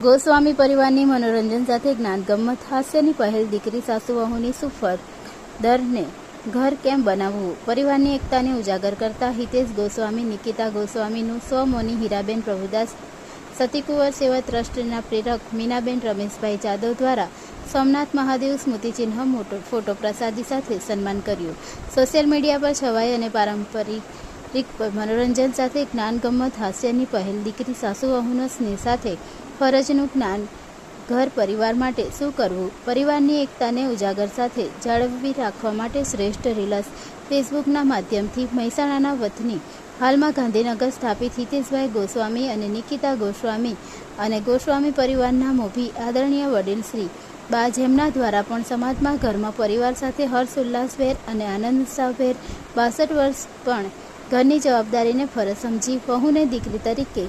ગોસ્વામી પરિવારની મનોરંજન સાથે જ્ઞાન ગમત હાસ્યની પહેલ દીકરી, સાસુ, વહુની સુફર દરને ઘર કેમ બનાવવું? પરિવારની એકતાને ઉજાગર કરતા હિતેશ ગોસ્વામી, નિકિતા ગોસ્વામીનું સ્વમોની હીરાબેન પ્રભુદાસ સતીકુંવર સેવા ટ્રસ્ટના પ્રેરક મીનાબેન રમેશભાઈ જાદવ દ્વારા સોમનાથ મહાદેવ સ્મૃતિચિહ્ન મોટો ફોટો પ્રસાદી સાથે સન્માન કર્યું. સોશિયલ મીડિયા પર છવાઈ અને પારંપરિક મનોરંજન સાથે જ્ઞાન ગમ્મત હાસ્યની પહેલ. દીકરી, સાસુ, વહુનો સ્નેહ સાથે ફરજનું જ્ઞાન. ઘર, પરિવાર માટે શું કરવું? પરિવારની એકતાને ઉજાગર સાથે જાળવી રાખવા માટે શ્રેષ્ઠ રીલસ ફેસબુકના માધ્યમથી મહેસાણાના વતની. હાલમાં ગાંધીનગર સ્થાપિત હિતેશભાઈ ગોસ્વામી અને નિકિતા ગોસ્વામી અને ગોસ્વામી પરિવારના મોભી આદરણીય વડીલ શ્રી બા જેમના દ્વારા પણ સમાજમાં ઘરમાં પરિવાર સાથે હર્ષ ઉલ્લાસભેર અને આનંદ ઉત્સાહભેર બાસઠ વર્ષ પણ ઘરની જવાબદારીને ફરજ સમજી વહુને દીકરી તરીકે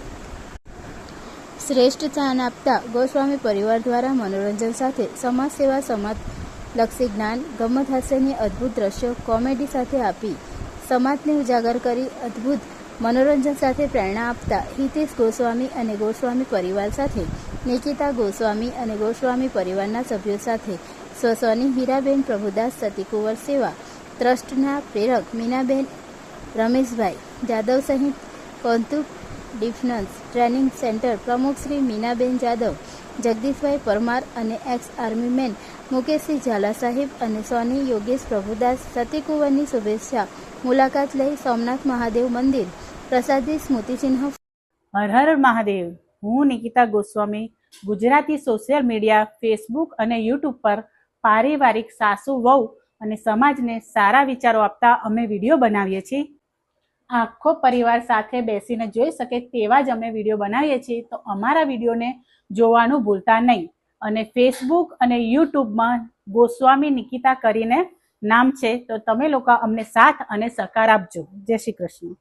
શ્રેષ્ઠ સ્થાન આપતા ગોસ્વામી પરિવાર દ્વારા મનોરંજન સાથે સમાજ સેવા સમાજ લક્ષી જ્ઞાન ગમત હાસ્યની અદ્ભુત દ્રશ્યો કોમેડી સાથે આપી સમાજને ઉજાગર કરી અદ્ભુત મનોરંજન સાથે પ્રેરણા આપતા હિતેશ ગોસ્વામી અને ગોસ્વામી પરિવાર સાથે નિકિતા ગોસ્વામી અને ગોસ્વામી પરિવારના સભ્યો સાથે સ્વસ્વની હીરાબેન પ્રભુદાસ સતીકુંવર સેવા ટ્રસ્ટના પ્રેરક મીનાબેન રમેશભાઈ જાદવ સહિત કોન્તુક ડિફનન્સ ટ્રેનિંગ સેન્ટર પ્રમુખ શ્રી મીનાબેન જાદવ, જગદીશભાઈ પરમાર અને એક્સ આર્મીમેન મુકેશસિંહ ઝાલા સાહેબ અને સોની યોગેશ પ્રભુદાસ સતીકુંવરની શુભેચ્છા. મુલાકાત લઈ સોમનાથ મહાદેવ મંદિર. પ્રસાદી સ્મૃતિચિહ્ન હર હર મહાદેવ. હું Nikita Goswami, Gujarati social media Facebook અને યુટ્યુબ પર પારિવારિક સાસુ વહુ અને સમાજને સારા વિચારો આપતા અમે વીડિયો બનાવીએ છીએ. આખો પરિવાર સાથે બેસીને જોઈ શકે તેવા જ અમે વીડિયો બનાવીએ છીએ. તો અમારા વિડીયોને જોવાનું ભૂલતા નહીં. અને ફેસબુક અને યુટ્યુબમાં ગોસ્વામી નિકિતા કરીને નામ છે. તો તમે લોકો અમને સાથ અને સહકાર આપજો. જય શ્રી કૃષ્ણ.